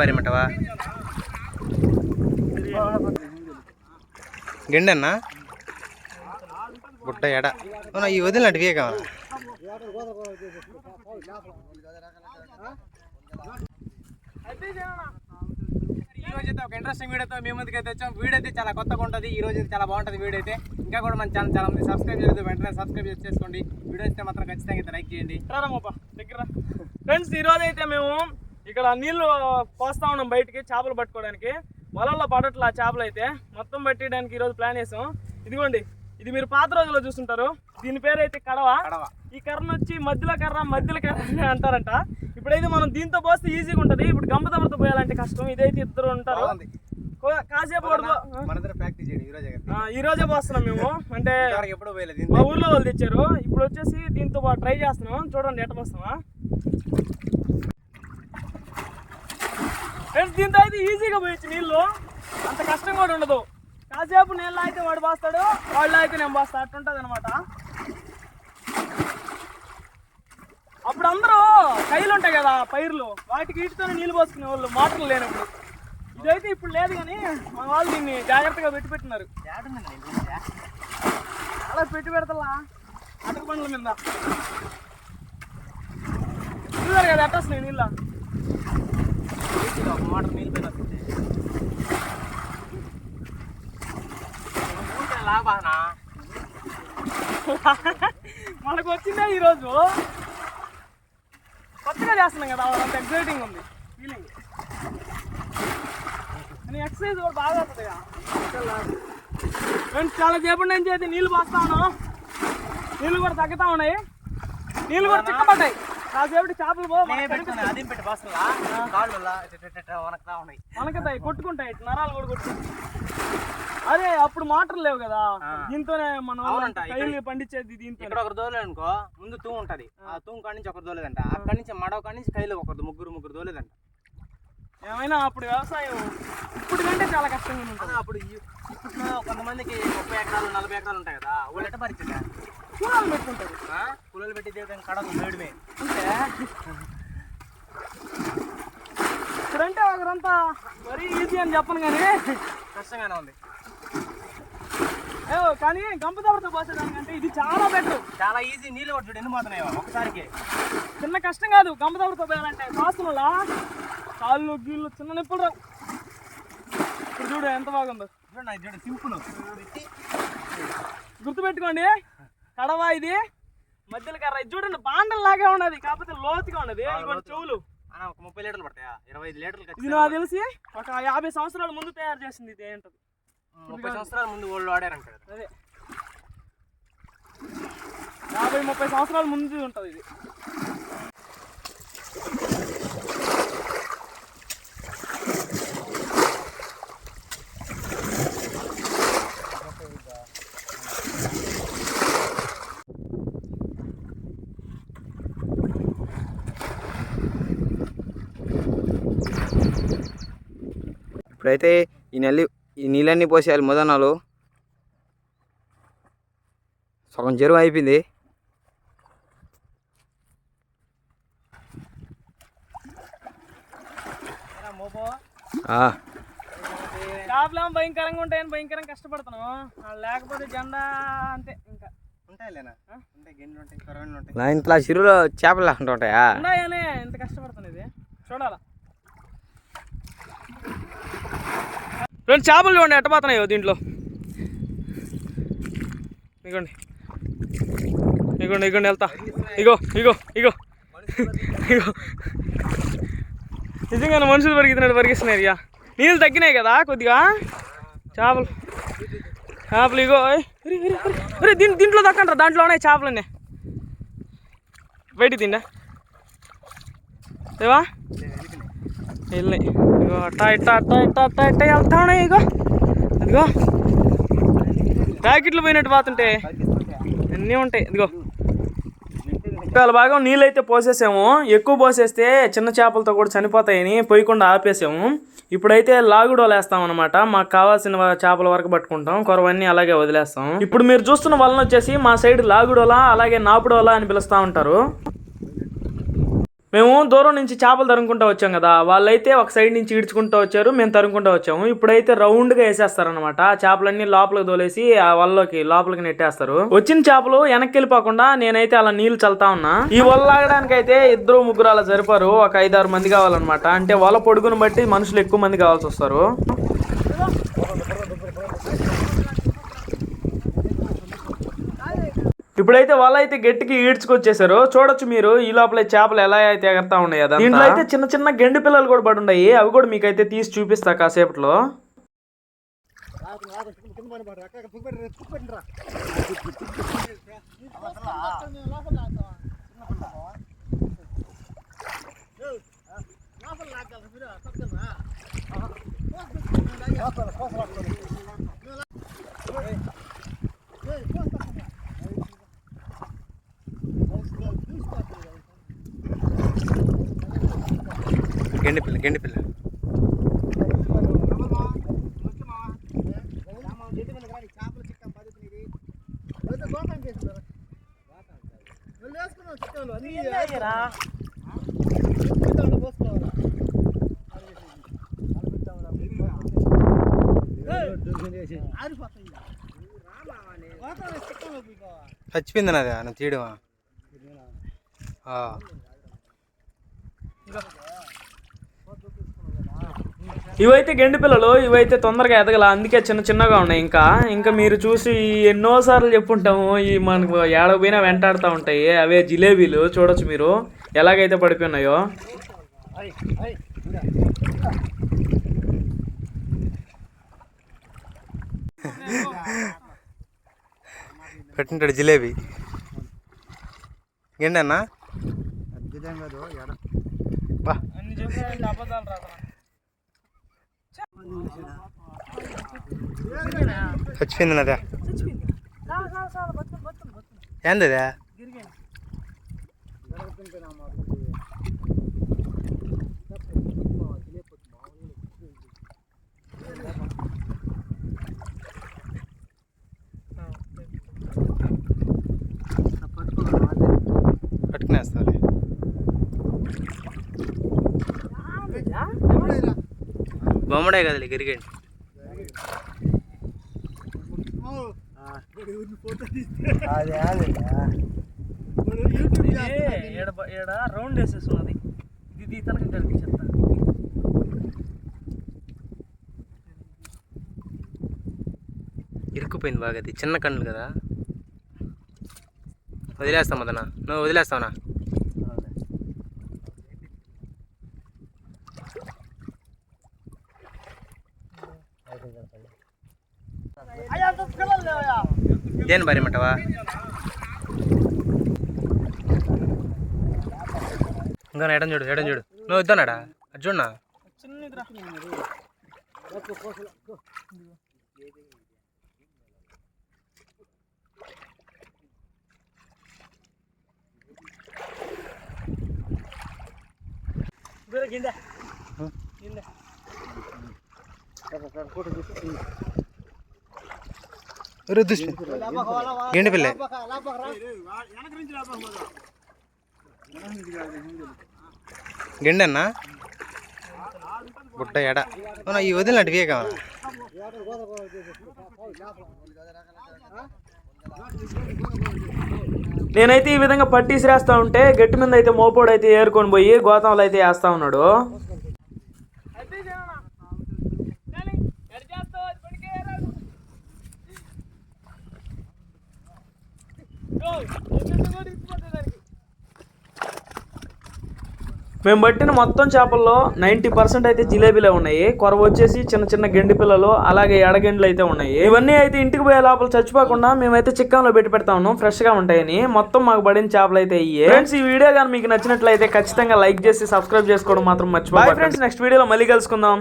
బారేమంటావా? గిండన్నా? బుట్ట ఎడ? అవునా ఈ వదిలినట్టు అటువే కావాలా ఈ రోజు అయితే ఒక ఇంట్రెస్టింగ్ వీడియోతో మీ ముందుకు అయితే వచ్చాం. వీడియో అయితే చాలా కొత్తగా ఉంటుంది. ఈ రోజు అయితే చాలా బాగుంటుంది వీడియో అయితే ఇంకా కూడా మన ఛానల్ చాలా మంది సబ్స్క్రైబ్ చేయలేదు. వెంటనే సబ్స్క్రైబ్ చేసుకోండి వీడియో అయితే మాత్రం ఖచ్చితంగా అయితే లైక్ చేయండి. రామప్ప దగ్గర ఫ్రెండ్స్ ఈ రోజు అయితే మేము ఇక్కడ నీళ్ళు పోస్తా ఉన్నాం బయటికి చేపలు పట్టుకోవడానికి. వలల్లో పడట్ల ఆ చేపలు అయితే మొత్తం పట్టేయడానికి ఈ రోజు ప్లాన్ చేసాం. ఇదిగోండి ఇది మీరు పాత రోజుల్లో చూస్తుంటారు. దీని పేరు అయితే కడవ. ఈ కర్ర వచ్చి మధ్యలో కర్ర మధ్యలో కర్ర అని అంటారంట. ఇప్పుడైతే మనం దీంతో పోస్తే ఈజీగా ఉంటది. ఇప్పుడు గంపతమతో పోయాలంటే కష్టం. ఇదైతే ఇద్దరు ఉంటారు. కాసేపు ఈ రోజే పోస్తున్నాం మేము. అంటే మా ఊర్లో వాళ్ళు తెచ్చారు. ఇప్పుడు వచ్చేసి దీంతో ట్రై చేస్తున్నాం. చూడండి ఎట్ట వస్తామా ఫ్రెండ్స్ దీంతో అయితే ఈజీగా పోయొచ్చు నీళ్ళు. అంత కష్టం కూడా ఉండదు. కాసేపు నీళ్ళు అయితే వాడు పోస్తాడు వాళ్ళు అయితే నేను బాస్తా అట్టుంటుంది అనమాట అప్పుడు అందరూ కైలు ఉంటాయి కదా పైర్లు. వాటికి వీటితోనే నీళ్ళు పోసుకునే వాళ్ళు మోటార్లు లేనప్పుడు. ఇదైతే ఇప్పుడు లేదు కానీ మా వాళ్ళు దీన్ని జాగ్రత్తగా పెట్టి పెట్టినారు. అలా పెట్టి పెడతలా? అటక పండ్ల మీద. చూసారు కదా ఎట్ట నీళ్ళ నీళ్ళ మోటార్ నీళ్ళు పైన వస్తుంది లాభానా? మనకు వచ్చిందే ఈరోజు. కొత్తగా చేస్తున్నాం కదా అంత ఎక్సైటింగ్ ఉంది. ఫీలింగ్ నేను ఎక్సర్సైజ్ కూడా బాగా అవుతుంది ఫ్రెండ్స్ చాలా సేపటి నుంచి అయితే నీళ్ళు పోస్తాను. నీళ్ళు కూడా తగ్గుతా ఉన్నాయి. నీళ్ళు కూడా చిక్కబడ్డాయి. కాసేపటి చేపలు పో మనకు కనిపిస్తాయి. అది పెట్టి బస్సులా కాళ్ళు వనకుతా ఉన్నాయి. మనకతాయి కొట్టుకుంటాయి ఇటు నరాలు కూడా కొట్టుకుంటాయి. అదే అప్పుడు మోటార్ లేవు కదా. దీంతోనే మనం కైలు పండించేది దీంతో ఇక్కడ ఒకరు దోలేదు అనుకో ముందు తూ ఉంటది. ఆ. తూము కాడి నుంచి ఒకరు దోలేదంట. అక్కడి నుంచి మడవ కాడి నుంచి కైలు ఒకరు ముగ్గురు ముగ్గురు దోలేదంట. ఏమైనా అప్పుడు వ్యవసాయం ఇప్పుడు కంటే చాలా కష్టంగా ఉంటుంది. అప్పుడు ఇప్పట్లో కొంతమందికి ముప్పై ఎకరాలు నలభై ఎకరాలు ఉంటాయి కదా. వాళ్ళు ఎట్ట పరిచిందా కూలాలు పెట్టుకుంటారు. పుల్లలు పెట్టి దేవుడు కడకు మేడమే. ఇప్పుడంటే ఒకరంతా మరీ ఈజీ అని చెప్పను కానీ కష్టంగానే ఉంది. ఏ, కానీ గంపదవరతో పోసేదానికంటే ఇది చాలా బెటర్ చాలా ఈజీ నీళ్ళు కొట్టుడు ఎన్ని పోతున్నాయో ఒకసారికి. చిన్న కష్టం కాదు గంపదవరతో పోయాలంటే కాస్తుల కాళ్ళు గీళ్ళు చిన్న నిప్పులు రావు. ఇప్పుడు చూడు ఎంత బాగుందో. చూడండి ఇది చూడు సింపుల్. గుర్తుపెట్టుకోండి. కడవ ఇది? మధ్యలో కర్ర. చూడండి బాండల్ లాగే ఉన్నది కాకపోతే లోతుగా ఉన్నది. ఇదిగోండి చెవులు. ఒక ముప్పై లీటర్లు పడతాయా? ఇరవై ఐదు లీటర్లు ఇది నాకు తెలిసి ఒక యాభై సంవత్సరాల ముందు తయారు చేసింది ఇది ఏంటది ముప్పై సంవత్సరాల ముందు వాళ్ళు వాడారంట అదే. యాభై ముప్పై సంవత్సరాల ముందు ఉంటుంది ఇది. ఇప్పుడైతే ఈ నెల్లి ఈ నీళ్ళన్నీ పోసేయాలి మొదనాలు. సగం చెరువు అయిపోయింది. ఏమో భయంకరంగా ఉంటాయని భయంకరంగా కష్టపడుతున్నాం. లేకపోతే జెండా అంతే ఇంకా. నా ఇంట్లో చెరువులో చేపలు లేకుండా ఉంటాయా? ఉన్నాయనే ఎంత కష్టపడుతున్నది చూడాలా. రెండు చేపలు చూడండి ఎట్టపోతున్నాయో దీంట్లో. ఇగోండి. ఇగోండి ఇగోండి వెళ్తా. ఇగో ఇగో ఇగో. ఇగో. నిజంగా మనుషులు పరిగెత్తినట్టు పరిగిస్తున్నాయి ఇక నీళ్ళు తగ్గినాయి కదా కొద్దిగా? చేపలు. చేపలు ఇగో ఏయ్, అరే, దీని దీంట్లో దక్కంటారా దాంట్లో ఉన్నాయి చేపలన్నీ. బయట తిండా? ఏవా వెళ్ళినాయి ఇగో అట్టా ఇట్టా అట్టా ఇట్టా అట్టా ఇట్టా వెళ్తా ఉన్నాయి ఇగో ఇదిగో ప్యాకెట్లు పోయినట్టు పోతుంటే అన్నీ ఉంటాయి ఇదిగో చాలా బాగా నీళ్ళైతే పోసేసాము ఎక్కువ పోసేస్తే చిన్న చేపలతో కూడా చనిపోతాయని పోయకుండా ఆపేసాము ఇప్పుడైతే లాగుడు వదిలేస్తాం అనమాట మాకు కావాల్సిన చేపల వరకు పట్టుకుంటాం కొరవన్నీ అలాగే వదిలేస్తాం ఇప్పుడు మీరు చూస్తున్న వలన వచ్చేసి మా సైడ్ లాగుడోలా అలాగే నాపుడోలా అని పిలుస్తూ ఉంటారు మేము దూరం నుంచి చేపలు తరుముకుంటూ వచ్చాం కదా వాళ్ళైతే ఒక సైడ్ నుంచి ఈడ్చుకుంటూ వచ్చారు మేము తరుముకుంటూ వచ్చాము. ఇప్పుడైతే రౌండ్గా వేసేస్తారనమాట ఆ చేపలన్నీ లోపలికి తోలేసి ఆ వల్లకి లోపలికి నెట్టేస్తారు. వచ్చిన చేపలు వెనక్కి వెళ్ళిపోకుండా నేనైతే అలా నీళ్ళు చల్తా ఉన్నా. ఈ వల లాగడానికి అయితే ఇద్దరు ముగ్గురు అలా జరిపారు ఒక ఐదారు మంది కావాలన్నమాట. అంటే వల పొడుగును బట్టి మనుషులు ఎక్కువ మంది కావాల్సి వస్తారు. ఇప్పుడైతే అయితే గట్టికి ఈడ్చుకొచ్చేసారు. చూడొచ్చు మీరు ఈ లోపల చేపలు ఎలా అయితే ఎగరతా ఉన్నాయి అదంతా. దీంట్లో అయితే చిన్న చిన్న గెండి పిల్లలు కూడా పడి ఉన్నాయి అవి కూడా మీకైతే తీసి చూపిస్తా కాసేపట్లో. గెండి పిల్ల గెండి పిల్ల. చచ్చిపోయింది నాది నువ్వు తీయడమా? ఇవైతే గెండి పిల్లలు ఇవైతే తొందరగా ఎదగల? అందుకే చిన్న చిన్నగా ఉన్నాయి ఇంకా. ఇంకా మీరు చూసి ఎన్నోసార్లు చెప్పుంటాము ఈ మనకు ఏడకపోయినా వెంటాడుతూ ఉంటాయి. అవే జిలేబీలు చూడొచ్చు మీరు. ఎలాగైతే పడిపోయినాయో పెట్టింటాడు జిలేబీ. గెండి అన్న బా చచ్చిపోయింది నాదా ఏందదా? పట్టుకునేస్తాలే బొమ్మడే కదలే గిరిగండి రౌండ్ వేసేస్తున్నది ఇది తనకంటే చెప్తా ఇరుక్కుపోయింది బాగా అది. చిన్న కన్నులు కదా. వదిలేస్తాం అదనా? నువ్వు వదిలేస్తావునా? దేని భారీ మంటవా ఇంకా ఎడం చూడు ఎడం చూడు నువ్వు వద్దన్నాడా అది చూడనా గండి పిల్ల? గండి అన్న బుట్ట ఎడ? అవునా, ఈ వదిలినట్టువే వేగా. నేనైతే ఈ విధంగా పట్టీసిరేస్తా ఉంటే గట్టి మీద అయితే మోపోడు అయితే ఏరుకొని పోయి గోతంలో అయితే వేస్తా ఉన్నాడు. మేము పట్టిన మొత్తం చేపల్లో నైంటీ పర్సెంట్ అయితే జిలేబీలే ఉన్నాయి. కొరవ వచ్చేసి చిన్న చిన్న గెండి పిల్లలు అలాగే ఎడగెండ్లు అయితే ఉన్నాయి. ఇవన్నీ అయితే ఇంటికి పోయే లోపల చచ్చిపోకుండా మేమైతే చిక్కంలో పెట్టి పెడతా ఉన్నాం. ఫ్రెష్గా ఉంటాయని. మొత్తం మాకు పడిన చేపలు అయితే ఇయ్యే. ఫ్రెండ్స్ ఈ వీడియో కానీ మీకు నచ్చినట్లయితే ఖచ్చితంగా లైక్ చేసి సబ్స్క్రైబ్ చేసుకోవడం మాత్రం మర్చిపోయి ఫ్రెండ్స్ నెక్స్ట్ వీడియోలో మళ్ళీ కలుసుకుందాం.